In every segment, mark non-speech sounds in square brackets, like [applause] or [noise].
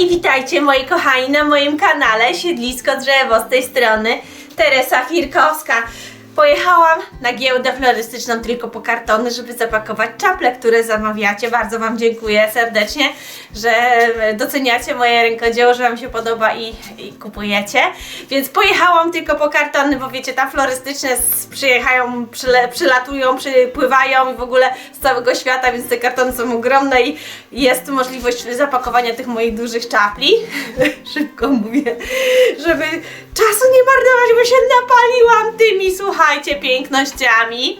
i witajcie moi kochani na moim kanale Siedlisko Drzewo z tej strony Teresa Firkowska. Pojechałam na giełdę florystyczną tylko po kartony, żeby zapakować czaple, które zamawiacie. Bardzo Wam dziękuję serdecznie, że doceniacie moje rękodzieło, że Wam się podoba i, i kupujecie. Więc pojechałam tylko po kartony, bo wiecie, tam florystyczne przyjechają, przyle, przylatują, przypływają i w ogóle z całego świata, więc te kartony są ogromne i jest możliwość zapakowania tych moich dużych czapli. [laughs] Szybko mówię, żeby czasu nie marnować, bo się napaliłam tymi, słuchajcie, pięknościami.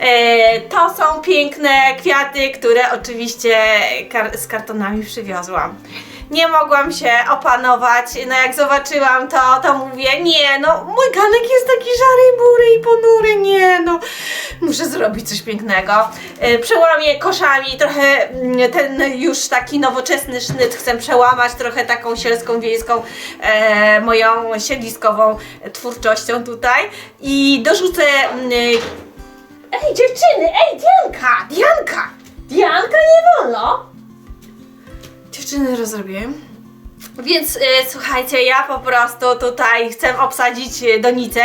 E, to są piękne kwiaty, które oczywiście kar- z kartonami przywiozłam. Nie mogłam się opanować, no jak zobaczyłam to, to mówię, nie no, mój ganek jest taki szary, bury i ponury, nie no, muszę zrobić coś pięknego. E, przełam je koszami, trochę mm, ten już taki nowoczesny sznyt chcę przełamać, trochę taką sielską, wiejską, e, moją siedliskową twórczością tutaj i dorzucę mm, Ej, dziewczyny! Ej, Dianka! Dianka! Dianka nie wolno! Dziewczyny rozrobię. Więc y, słuchajcie, ja po prostu tutaj chcę obsadzić y, donicę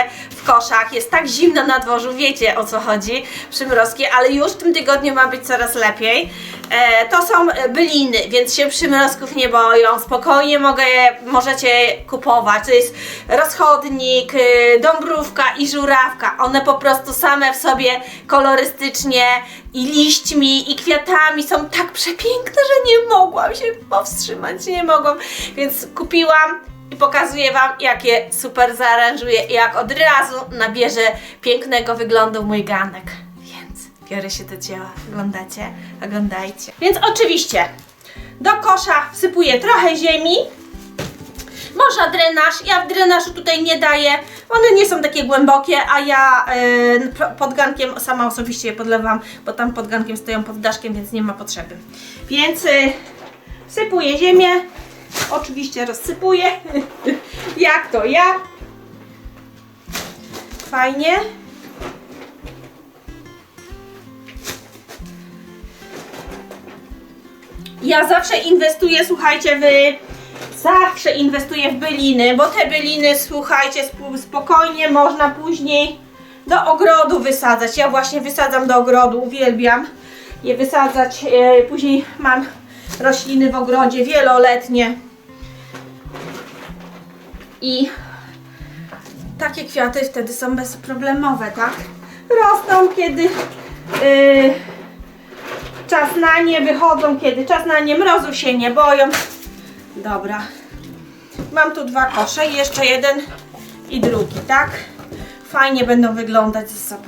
koszach. Jest tak zimno na dworzu, wiecie o co chodzi, przymrozki, ale już w tym tygodniu ma być coraz lepiej. E, to są e, byliny, więc się przymrozków nie boją. Spokojnie mogę, je- możecie kupować. To jest rozchodnik, y, dąbrówka i żurawka. One po prostu same w sobie kolorystycznie i liśćmi i kwiatami są tak przepiękne, że nie mogłam się powstrzymać, nie mogłam. Więc kupiłam i pokazuję Wam, jakie super zaaranżuję i jak od razu nabierze pięknego wyglądu mój ganek. Więc biorę się do dzieła. Oglądacie? Oglądajcie. Więc oczywiście do kosza wsypuję trochę ziemi, można drenaż, ja w drenażu tutaj nie daję, one nie są takie głębokie, a ja y, pro- pod gankiem sama osobiście je podlewam, bo tam pod gankiem stoją pod daszkiem, więc nie ma potrzeby. Więc y, sypuję ziemię, oczywiście rozsypuję, jak to ja. Fajnie. Ja zawsze inwestuję, słuchajcie, w zawsze inwestuję w byliny, bo te byliny, słuchajcie, sp- spokojnie można później do ogrodu wysadzać. Ja właśnie wysadzam do ogrodu, uwielbiam je wysadzać. E, Później mam rośliny w ogrodzie wieloletnie. I takie kwiaty wtedy są bezproblemowe, tak? Rosną kiedy yy, czas na nie, wychodzą kiedy czas na nie, mrozu się nie boją. Dobra. Mam tu dwa kosze, jeszcze jeden i drugi, tak? Fajnie będą wyglądać ze sobą.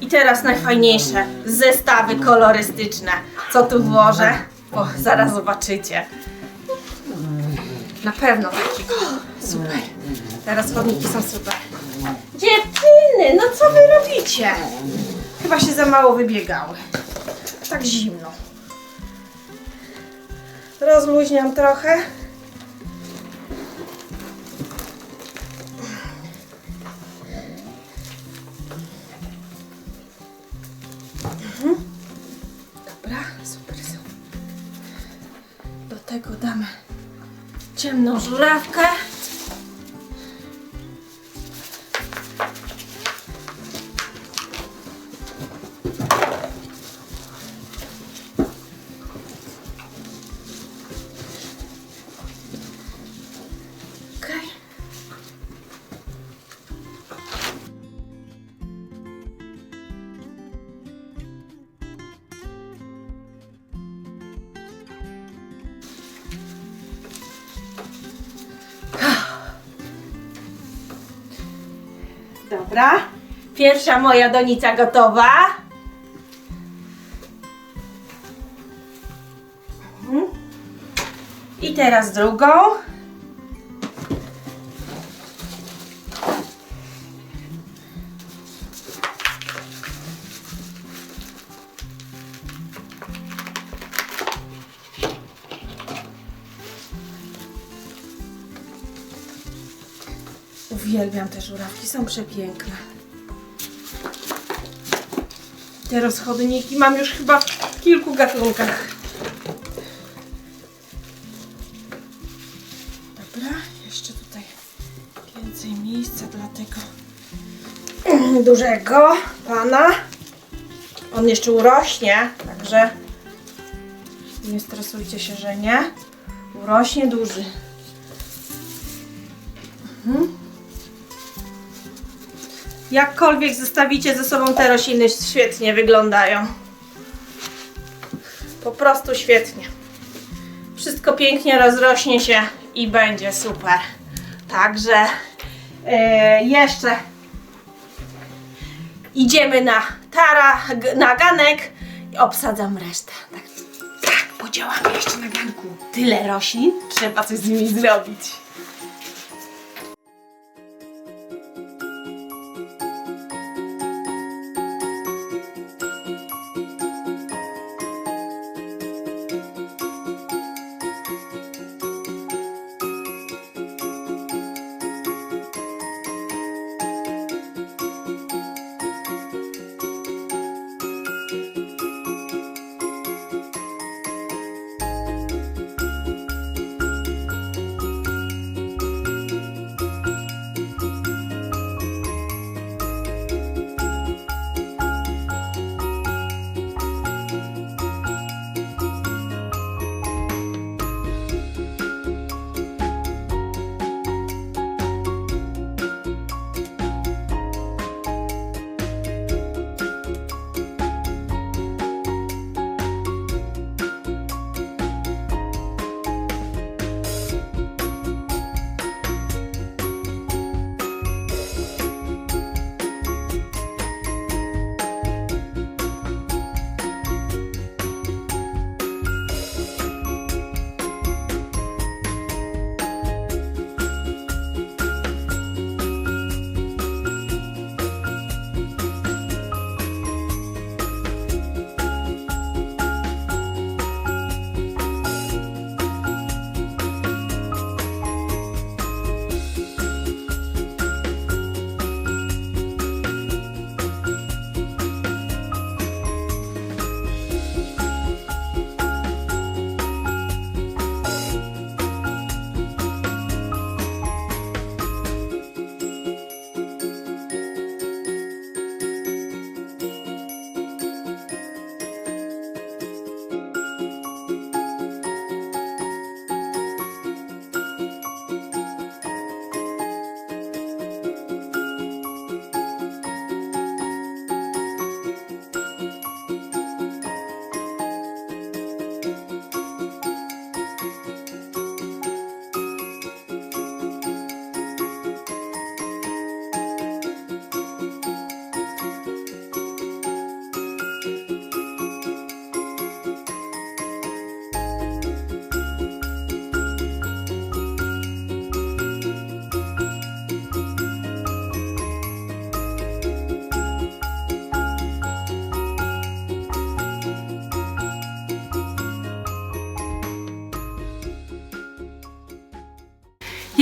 I teraz najfajniejsze zestawy kolorystyczne. Co tu włożę? O, zaraz zobaczycie. Na pewno takiego. Super. Teraz chodniki są super. Dziewczyny, no co wy robicie? Chyba się za mało wybiegały. Tak zimno. Rozluźniam trochę. Ciemną żurawkę. Dobra. Pierwsza moja donica gotowa. Mhm. I teraz drugą. Uwielbiam te żurawki, są przepiękne. Te rozchodniki mam już chyba w kilku gatunkach. Dobra, jeszcze tutaj więcej miejsca dla tego [clears throat] dużego pana. On jeszcze urośnie, także nie stresujcie się, że nie. Urośnie duży. Jakkolwiek zostawicie ze sobą te rośliny, świetnie wyglądają. Po prostu świetnie. Wszystko pięknie rozrośnie się i będzie super. Także e, jeszcze idziemy na tara, na ganek i obsadzam resztę. Tak, tak podziałamy jeszcze na ganku. Tyle roślin, trzeba coś z nimi zrobić.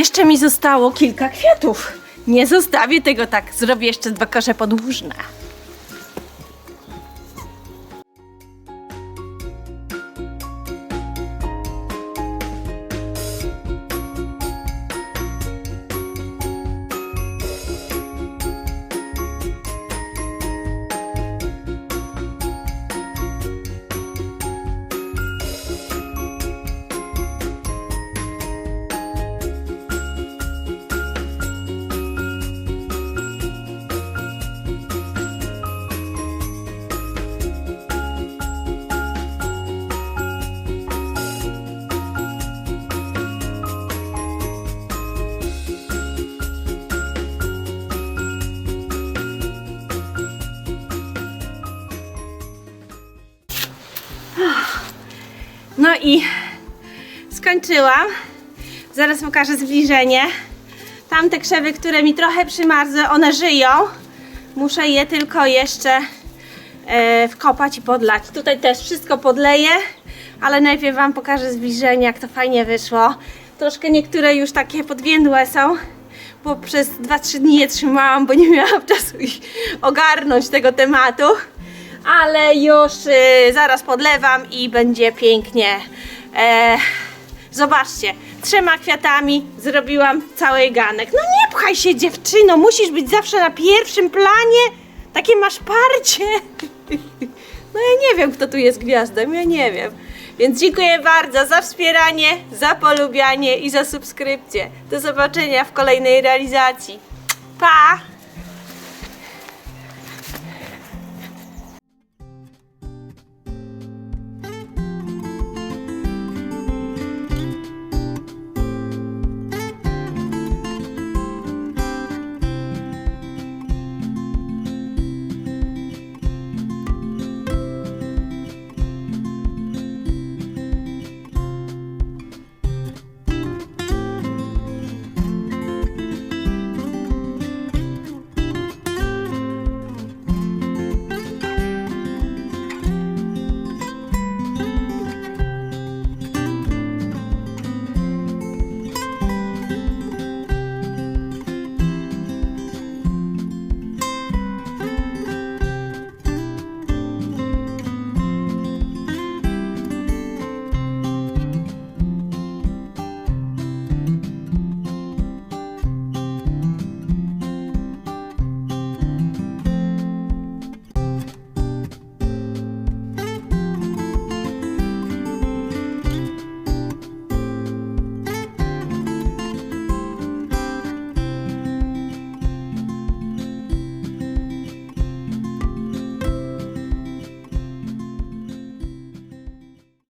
Jeszcze mi zostało kilka kwiatów. Nie zostawię tego tak. Zrobię jeszcze dwa kosze podłużne. I skończyłam. Zaraz pokażę zbliżenie. Tamte krzewy, które mi trochę przymarzły, one żyją. Muszę je tylko jeszcze e, wkopać i podlać. Tutaj też wszystko podleję, ale najpierw Wam pokażę zbliżenie, jak to fajnie wyszło. Troszkę niektóre już takie podwiędłe są, bo przez 2-3 dni je trzymałam, bo nie miałam [laughs] czasu ich ogarnąć tego tematu. Ale już y, zaraz podlewam i będzie pięknie. E, zobaczcie, trzema kwiatami zrobiłam cały ganek. No nie pchaj się dziewczyno, musisz być zawsze na pierwszym planie. Takie masz parcie. [laughs] No ja nie wiem, kto tu jest gwiazdą, ja nie wiem. Więc dziękuję bardzo za wspieranie, za polubianie i za subskrypcję. Do zobaczenia w kolejnej realizacji. Pa!